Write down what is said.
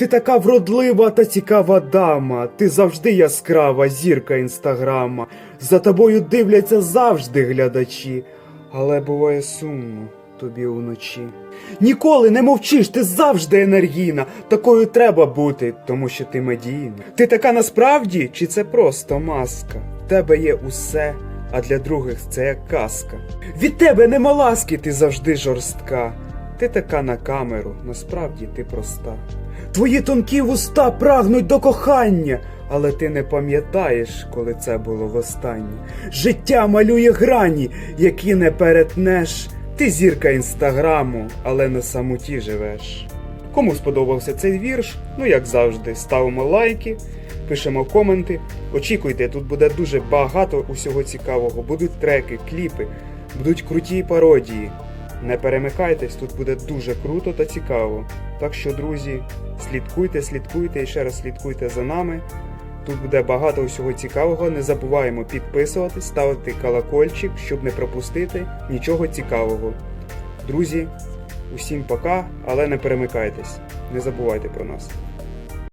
Ти така вродлива та цікава дама, ти завжди яскрава зірка інстаграма. За тобою дивляться завжди глядачі, але буває сумно тобі вночі. Ніколи не мовчиш, ти завжди енергійна. Такою треба бути, тому що ти медійна. Ти така насправді, чи це просто маска? В тебе є усе, а для других це як казка. Від тебе нема ласки, ти завжди жорстка. Ти така на камеру, насправді ти проста. Твої тонкі вуста прагнуть до кохання, але ти не пам'ятаєш, коли це було востаннє. Життя малює грані, які не перетнеш. Ти зірка інстаграму, але на самоті живеш. Кому сподобався цей вірш? Ну як завжди, ставимо лайки, пишемо коменти. Очікуйте, тут буде дуже багато усього цікавого. Будуть треки, кліпи, будуть круті пародії. Не перемикайтесь, тут буде дуже круто та цікаво. Так що, друзі, слідкуйте, слідкуйте і ще раз слідкуйте за нами. Тут буде багато усього цікавого. Не забуваємо підписуватись, ставити колокольчик, щоб не пропустити нічого цікавого. Друзі, усім пока, але не перемикайтесь. Не забувайте про нас.